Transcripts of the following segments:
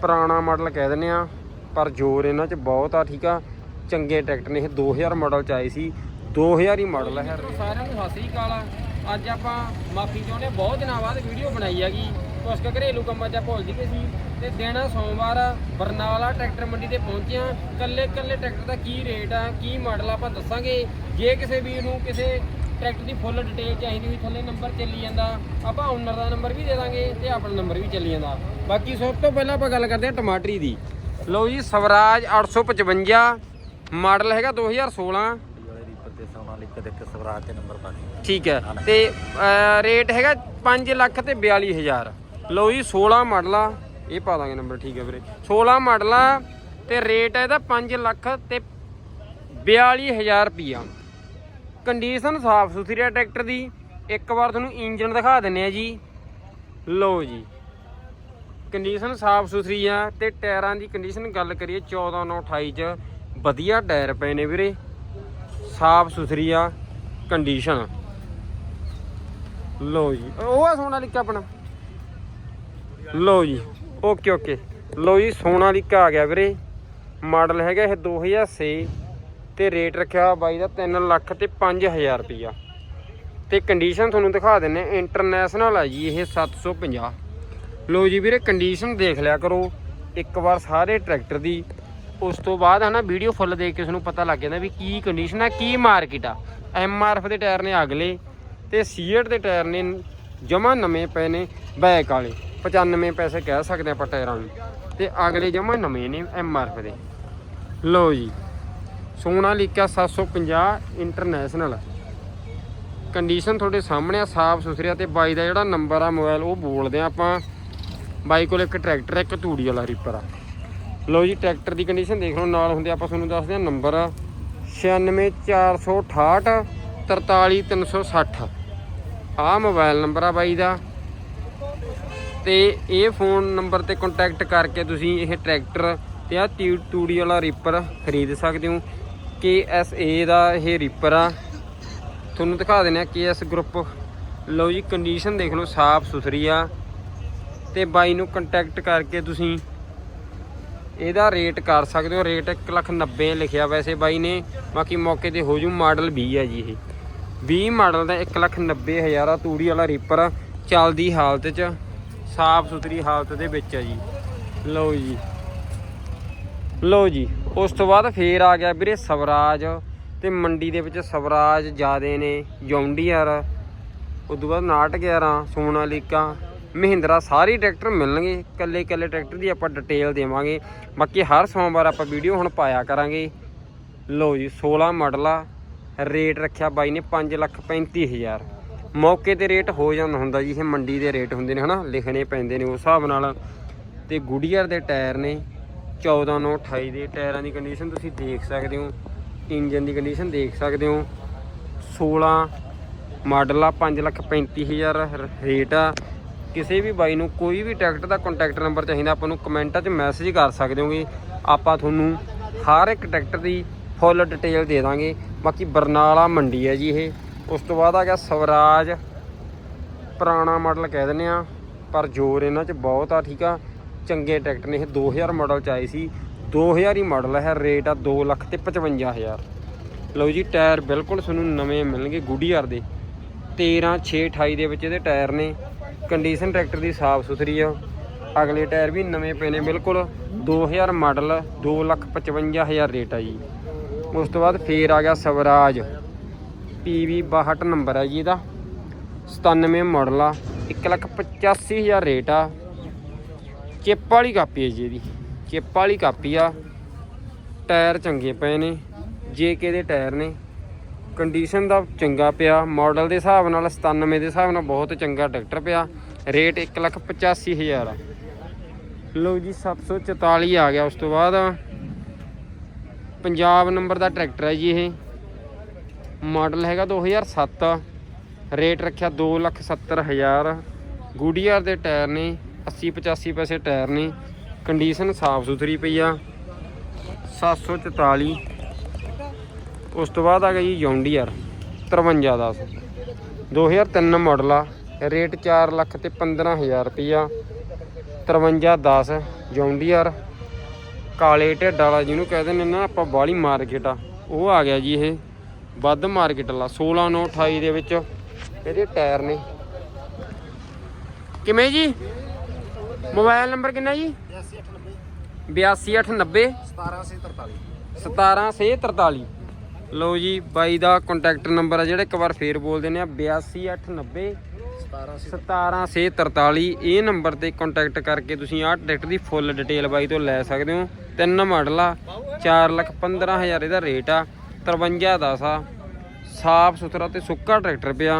ਪੁਰਾਣਾ ਮਾਡਲ ਕਹਿ ਦਿੰਦੇ ਆ ਪਰ ਜ਼ੋਰ ਇਹਨਾਂ 'ਚ ਬਹੁਤ ਆ, ਠੀਕ ਆ। ਚੰਗੇ ਟਰੈਕਟਰ ਨੇ ਇਹ 2000 ਮਾਡਲ ਚ ਆਏ ਸੀ 2000 ਹੀ ਮਾਡਲ ਹੈ ਸਾਰਿਆਂ ਨੂੰ ਸਤਿ ਸ੍ਰੀ ਅਕਾਲ ਅੱਜ ਆਪਾਂ ਮਾਫੀ ਚਾਹੁੰਦੇ ਬਹੁਤ ਦਿਨਾਂ ਬਾਅਦ ਵੀਡੀਓ ਬਣਾਈ ਹੈਗੀ। ਕੁਛ ਘਰੇਲੂ ਕੰਮਾਂ 'ਚ ਭੁੱਲ ਗਏ ਸੀ ਤੇ ਦਿਨ ਸੋਮਵਾਰ, ਬਰਨਾਲਾ ਟਰੈਕਟਰ ਮੰਡੀ ਤੇ ਪਹੁੰਚਿਆ ਕੱਲੇ ਕੱਲੇ ਟਰੈਕਟਰ ਦਾ ਕੀ ਰੇਟ ਆ, ਕੀ ਮਾਡਲ ਆਪਾਂ ਦੱਸਾਂਗੇ। ਜੇ ਕਿਸੇ ਵੀਰ ਨੂੰ ਕਿਸੇ ਟਰੈਕਟਰ ਦੀ ਫੁੱਲ ਡਿਟੇਲ ਚਾਹੀਦੀ ਹੋਈ ਥੱਲੇ ਨੰਬਰ ਚੱਲੀ ਜਾਂਦਾ। ਆਪਾਂ ਓਨਰ ਦਾ ਨੰਬਰ ਵੀ ਦੇ ਦਾਂਗੇ ਤੇ ਆਪਣਾ ਨੰਬਰ ਵੀ ਚੱਲੀ ਜਾਂਦਾ। ਬਾਕੀ ਸਭ ਤੋਂ ਪਹਿਲਾਂ ਆਪਾਂ ਗੱਲ ਕਰਦੇ ਹਾਂ ਟਮਾਟਰੀ ਦੀ। ਲਓ ਜੀ, ਸਵਰਾਜ 855 ਮਾਡਲ ਹੈਗਾ 2016 ਵਾਲੇ ਰੀਪਰ ਠੀਕ ਹੈ, ਤੇ ਰੇਟ ਹੈਗਾ 5 ਲੱਖ ਤੇ 42000 ਲਓ ਜੀ 16 ਮਾਡਲ ਆ ਇਹ ਪਾ ਦਾਂਗੇ ਨੰਬਰ, ਠੀਕ ਹੈ ਵੀਰੇ। 16 ਮਾਡਲ ਆ ਤੇ ਰੇਟ ਹੈ ਇਹਦਾ 5 ਲੱਖ ਤੇ 42000 ਰੁਪਿਆ ਕੰਡੀਸ਼ਨ ਸਾਫ਼ ਸੁਥਰੀ ਹੈ ਟਰੈਕਟਰ ਦੀ। ਇੱਕ ਵਾਰ ਤੁਹਾਨੂੰ ਇੰਜਨ ਦਿਖਾ ਦਿੰਨੇ ਆ ਜੀ। ਲਓ ਜੀ। ਕੰਡੀਸ਼ਨ ਸਾਫ਼ ਸੁਥਰੀ ਆ ਤੇ ਟਾਇਰਾਂ ਦੀ ਕੰਡੀਸ਼ਨ ਗੱਲ ਕਰੀਏ 14 9 28 ਚ। ਵਧੀਆ ਟਾਇਰ ਪਏ ਨੇ ਵੀਰੇ। ਸਾਫ਼ ਸੁਥਰੀ ਆ ਕੰਡੀਸ਼ਨ। ਲਓ ਜੀ। ਉਹ ਆ ਸੋਨਾ ਸੋਨਾਲੀਕਾ ਆਪਣਾ। ਲਓ ਜੀ। Okay okay. ਲਓ ਜੀ, ਸੋਨਾ ਸੋਨਾਲੀਕਾ ਆ ਗਿਆ ਵੀਰੇ। ਮਾਡਲ ਹੈਗਾ ਇਹ 2006 ਤੇ ਰੇਟ ਰੱਖਿਆ ਬਾਈ ਦਾ 3 ਲੱਖ ਤੇ 5000 ਰੁਪਿਆ ਤੇ ਕੰਡੀਸ਼ਨ ਤੁਹਾਨੂੰ ਦਿਖਾ ਦਿੰਨੇ ਇੰਟਰਨੈਸ਼ਨਲ ਆ ਜੀ, ਇਹ 750 ਲਓ ਜੀ ਵੀਰੇ ਕੰਡੀਸ਼ਨ ਦੇਖ ਲਿਆ ਕਰੋ, ਇੱਕ ਵਾਰ ਸਾਰੇ ਟਰੈਕਟਰ ਦੀ। ਉਸ ਤੋਂ ਬਾਅਦ ਹਨਾ ਵੀਡੀਓ ਫੁੱਲ ਦੇਖ ਕੇ ਤੁਹਾਨੂੰ ਪਤਾ ਲੱਗ ਜਾਂਦਾ ਵੀ ਕੀ ਕੰਡੀਸ਼ਨ ਆ, ਕੀ ਮਾਰਕੀਟ ਆ। ਐਮਆਰਐਫ ਦੇ ਟਾਇਰ ਨੇ ਅਗਲੇ ਤੇ ਸੀਏਟ ਦੇ ਟਾਇਰ ਨੇ ਜਮਾ ਨਵੇਂ ਪਏ ਨੇ ਬੈਕ ਵਾਲੇ 95 ਪੈਸੇ ਕਹਿ ਸਕਦੇ ਆਪਾਂ ਟਾਇਰਾਂ ਨੂੰ। ਤੇ ਅਗਲੇ ਜਮਾ ਨਵੇਂ ਨੇ ਐਮਆਰਐਫ ਦੇ। ਲਓ ਜੀ। ਸੋਨਾਲੀਕਾ 750 ਇੰਟਰਨੈਸ਼ਨਲ। ਕੰਡੀਸ਼ਨ ਤੁਹਾਡੇ ਸਾਹਮਣੇ ਆ, ਸਾਫ਼ ਸੁਥਰੀ ਆ ਤੇ ਬਾਈ ਦਾ ਜਿਹੜਾ ਨੰਬਰ ਆ, ਮੋਬਾਈਲ, ਉਹ ਬੋਲਦੇ ਆ ਆਪਾਂ। ਬਾਈ ਕੋਲ ਇੱਕ ਟਰੈਕਟਰ, ਇੱਕ ਤੂੜੀ ਵਾਲਾ ਰੀਪਰ ਆ। ਲਓ ਜੀ, ਟਰੈਕਟਰ ਦੀ ਕੰਡੀਸ਼ਨ ਦੇਖ ਲਓ, ਨਾਲ ਹੁੰਦੇ ਆਪਾਂ ਤੁਹਾਨੂੰ ਦੱਸਦੇ ਆ ਨੰਬਰ। 96468 43360 ਆ ਮੋਬਾਈਲ ਨੰਬਰ ਆ ਬਾਈ ਦਾ। ਤੇ ਇਹ ਫੋਨ ਨੰਬਰ ਤੇ ਕੰਟੈਕਟ ਕਰਕੇ ਤੁਸੀਂ ਇਹ ਟਰੈਕਟਰ ਤੇ ਆ ਤੂੜੀ ਵਾਲਾ ਰੀਪਰ ਖਰੀਦ ਸਕਦੇ ਹੋ। KSA ਦਾ ਇਹ ਰੀਪਰ ਆ। ਤੁਹਾਨੂੰ ਦਿਖਾ ਦਿੰਦੇ ਆ KS ਗਰੁੱਪ ਲਓ ਜੀ ਕੰਡੀਸ਼ਨ ਦੇਖ ਲਓ ਸਾਫ਼ ਸੁਥਰੀ ਆ। ਤੇ ਬਾਈ ਨੂੰ ਕੰਟੈਕਟ ਕਰਕੇ ਤੁਸੀਂ ਇਹਦਾ ਰੇਟ ਕਰ ਸਕਦੇ ਹੋ। ਰੇਟ 1,90,000 ਲਿਖਿਆ ਵੈਸੇ ਬਾਈ ਨੇ। ਬਾਕੀ ਮੌਕੇ ਤੇ ਹੋ ਜੂ ਮਾਡਲ 20 ਆ ਜੀ ਇਹ। 20 ਮਾਡਲ ਦਾ 1,90,000 ਆ ਤੂੜੀ ਵਾਲਾ ਰੀਪਰ ਚੱਲਦੀ ਹਾਲਤ 'ਚ ਸਾਫ਼ ਸੁਥਰੀ ਹਾਲਤ ਦੇ ਵਿੱਚ ਹੈ ਜੀ। ਲਓ ਜੀ। ਲਓ ਜੀ। ਉਸ ਤੋਂ ਬਾਅਦ ਫੇਰ ਆ ਗਿਆ ਵੀਰੇ ਸਵਰਾਜ ਤੇ ਮੰਡੀ ਦੇ ਵਿੱਚ ਸਵਰਾਜ ਜਿਆਦੇ ਨੇ, ਜੌਂਡੀਆਰ ਤੋਂ ਬਾਅਦ 911 ਸੋਨਾਲੀਕਾ, ਮਹਿੰਦਰਾ ਸਾਰੇ ਟਰੈਕਟਰ ਮਿਲਣਗੇ ਕੱਲੇ ਕੱਲੇ ਟਰੈਕਟਰ ਦੀ ਆਪਾਂ ਡਿਟੇਲ ਦੇਵਾਂਗੇ। ਬਾਕੀ ਹਰ ਸੋਮਵਾਰ ਆਪਾਂ ਵੀਡੀਓ ਹੁਣ ਪਾਇਆ ਕਰਾਂਗੇ। ਲਓ ਜੀ 16 ਮਾਡਲ ਆ ਰੇਟ ਰੱਖਿਆ ਬਾਈ ਨੇ 5 ਲੱਖ 35000 ਮੌਕੇ ਤੇ ਰੇਟ ਹੋ ਜਾਂਦਾ ਹੁੰਦਾ ਜੀ, ਇਹ ਮੰਡੀ ਦੇ ਰੇਟ ਹੁੰਦੇ ਨੇ, ਹਨਾ? ਲਿਖਣੇ ਪੈਂਦੇ ਨੇ ਉਸ ਹਿਸਾਬ ਨਾਲ। ਤੇ ਗੁਡੀਅਰ ਦੇ ਟਾਇਰ ਨੇ 14 9 28 ਦੇ ਟਾਇਰਾਂ ਦੀ ਕੰਡੀਸ਼ਨ ਤੁਸੀਂ ਦੇਖ ਸਕਦੇ ਹੋ, ਇੰਜਨ ਦੀ ਕੰਡੀਸ਼ਨ ਦੇਖ ਸਕਦੇ ਹੋ। 16 ਮਾਡਲ ਆ 5 ਲੱਖ 35000 ਰੇਟ ਆ। ਕਿਸੇ ਵੀ ਬਾਈ ਨੂੰ ਕੋਈ ਵੀ ਟਰੈਕਟਰ ਦਾ ਕੰਟੈਕਟ ਨੰਬਰ ਚਾਹੀਦਾ, ਆਪਾਂ ਨੂੰ ਕਮੈਂਟਾਂ 'ਚ ਮੈਸੇਜ ਕਰ ਸਕਦੇ ਹੋਗੇ। ਆਪਾਂ ਤੁਹਾਨੂੰ ਹਰ ਇੱਕ ਟਰੈਕਟਰ ਦੀ ਫੁੱਲ ਡਿਟੇਲ ਦੇ ਦਾਂਗੇ। ਬਾਕੀ ਬਰਨਾਲਾ ਮੰਡੀ ਹੈ ਜੀ ਇਹ। ਉਸ ਤੋਂ ਬਾਅਦ ਆ ਗਿਆ ਸਵਰਾਜ। ਪੁਰਾਣਾ ਮਾਡਲ ਕਹਿ ਦਿੰਦੇ ਆ, ਪਰ ਜ਼ੋਰ ਇਹਨਾਂ 'ਚ ਬਹੁਤ ਆ, ਠੀਕ ਆ। ਚੰਗੇ ਟਰੈਕਟਰ ਨੇ, ਇਹ 2000 ਮਾਡਲ 'ਚ ਆਏ ਸੀ। 2000 ਹੀ ਮਾਡਲ ਹੈ ਰੇਟ ਆ 2 ਲੱਖ ਤੇ 55000 ਲਓ ਜੀ ਟਾਇਰ ਬਿਲਕੁਲ ਤੁਹਾਨੂੰ ਨਵੇਂ ਮਿਲਣਗੇ ਗੁਡੀਅਰ ਦੇ। 13 6 28 ਦੇ ਵਿੱਚ ਇਹਦੇ ਟਾਇਰ ਨੇ। ਕੰਡੀਸ਼ਨ ਟਰੈਕਟਰ ਦੀ ਸਾਫ਼ ਸੁਥਰੀ ਆ। ਅਗਲੇ ਟਾਇਰ ਵੀ ਨਵੇਂ ਪਏ ਨੇ, ਬਿਲਕੁਲ 2000 ਮਾਡਲ 2 ਲੱਖ 55000 ਰੇਟ ਆ ਜੀ। ਉਸ ਤੋਂ ਬਾਅਦ ਫੇਰ ਆ ਗਿਆ ਸਵਰਾਜ। PV 62 ਨੰਬਰ ਆ ਜੀ ਇਹਦਾ। 97 ਮਾਡਲ ਆ 1 ਲੱਖ 85000 ਰੇਟ ਆ। ਚਿੱਪ ਵਾਲੀ ਕਾਪੀ ਹੈ ਜੀ ਇਹਦੀ। ਚਿੱਪ ਵਾਲੀ ਕਾਪੀ ਆ। ਟਾਇਰ ਚੰਗੇ ਪਏ ਨੇ। JK ਦੇ ਟਾਇਰ ਨੇ। ਕੰਡੀਸ਼ਨ ਦਾ ਚੰਗਾ ਪਿਆ। ਮਾਡਲ ਦੇ ਹਿਸਾਬ ਨਾਲ 97 ਦੇ ਹਿਸਾਬ ਨਾਲ ਬਹੁਤ ਚੰਗਾ ਟਰੈਕਟਰ ਪਿਆ। ਰੇਟ 185000 ਆ। ਲਓ ਜੀ 744 ਆ ਗਿਆ ਉਸ ਤੋਂ ਬਾਅਦ। ਪੰਜਾਬ ਨੰਬਰ ਦਾ ਟਰੈਕਟਰ ਹੈ ਜੀ ਇਹ। ਮਾਡਲ ਹੈਗਾ 2007 ਰੇਟ ਰੱਖਿਆ 270000 ਗੁਡੀਅਰ ਦੇ ਟਾਇਰ ਨੇ। 80 85 ਪੈਸੇ ਟਾਇਰ ਨੇ। ਕੰਡੀਸ਼ਨ ਸਾਫ਼ ਸੁਥਰੀ ਪਈ ਆ। 744 ਉਸ ਤੋਂ ਬਾਅਦ ਆ ਗਿਆ ਜੀ ਜੌਂਡੀਅਰ 5310 2003 ਮਾਡਲ ਆ। ਰੇਟ 4 ਲੱਖ ਤੇ 15000 ਰੁਪਈਆ। 5310 ਜੌਂਡੀਅਰ ਕਾਲੇ ਢਿੱਡ ਵਾਲਾ ਜਿਹਨੂੰ ਕਹਿੰਦੇ ਨੇ ਨਾ, ਆਪਾਂ ਬਾਲੀ ਮਾਰਕੀਟ ਆ। ਉਹ ਆ ਗਿਆ ਜੀ ਇਹ। ਵੱਧ ਮਾਰਕੀਟ ਵਾਲਾ 16 9 28 ਦੇ ਵਿੱਚ। ਇਹਦੇ ਟਾਇਰ ਨੇ। ਕਿਵੇਂ ਜੀ? ਮੋਬਾਈਲ ਨੰਬਰ ਕਿੰਨਾ ਜੀ? 8289 17643 ਲਓ ਜੀ ਬਾਈ ਦਾ ਕੰਟੈਕਟ ਨੰਬਰ ਆ ਜਿਹੜਾ ਇੱਕ ਵਾਰ ਫੇਰ ਬੋਲ ਦਿੰਦੇ ਆ 8289 17643 ਇਹ ਨੰਬਰ ਤੇ ਕੰਟੈਕਟ ਕਰਕੇ ਤੁਸੀਂ ਆਹ ਟਰੈਕਟਰ ਦੀ ਫੁੱਲ ਡਿਟੇਲ ਬਾਈ ਤੋਂ ਲੈ ਸਕਦੇ ਹੋ। ਤਿੰਨ ਮਾਡਲ ਆ 4 ਲੱਖ 15000 ਇਹਦਾ ਰੇਟ ਆ 53 10 ਆ ਸਾਫ਼ ਸੁਥਰਾ ਤੇ ਸੁੱਕਾ ਟਰੈਕਟਰ ਪਿਆ।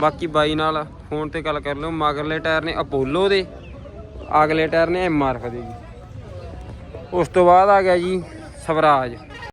ਬਾਕੀ ਬਾਈ ਨਾਲ ਫੋਨ ਤੇ ਗੱਲ ਕਰ ਲਿਓ ਮਗਰਲੇ ਟਾਇਰ ਨੇ ਅਪੋਲੋ ਦੇ। ਅਗਲੇ ਟਾਇਰ ਨੇ ਐਮਆਰਐਫ ਦੇ ਜੀ। ਉਸ ਤੋਂ ਬਾਅਦ ਆ ਗਿਆ ਜੀ ਸਵਰਾਜ।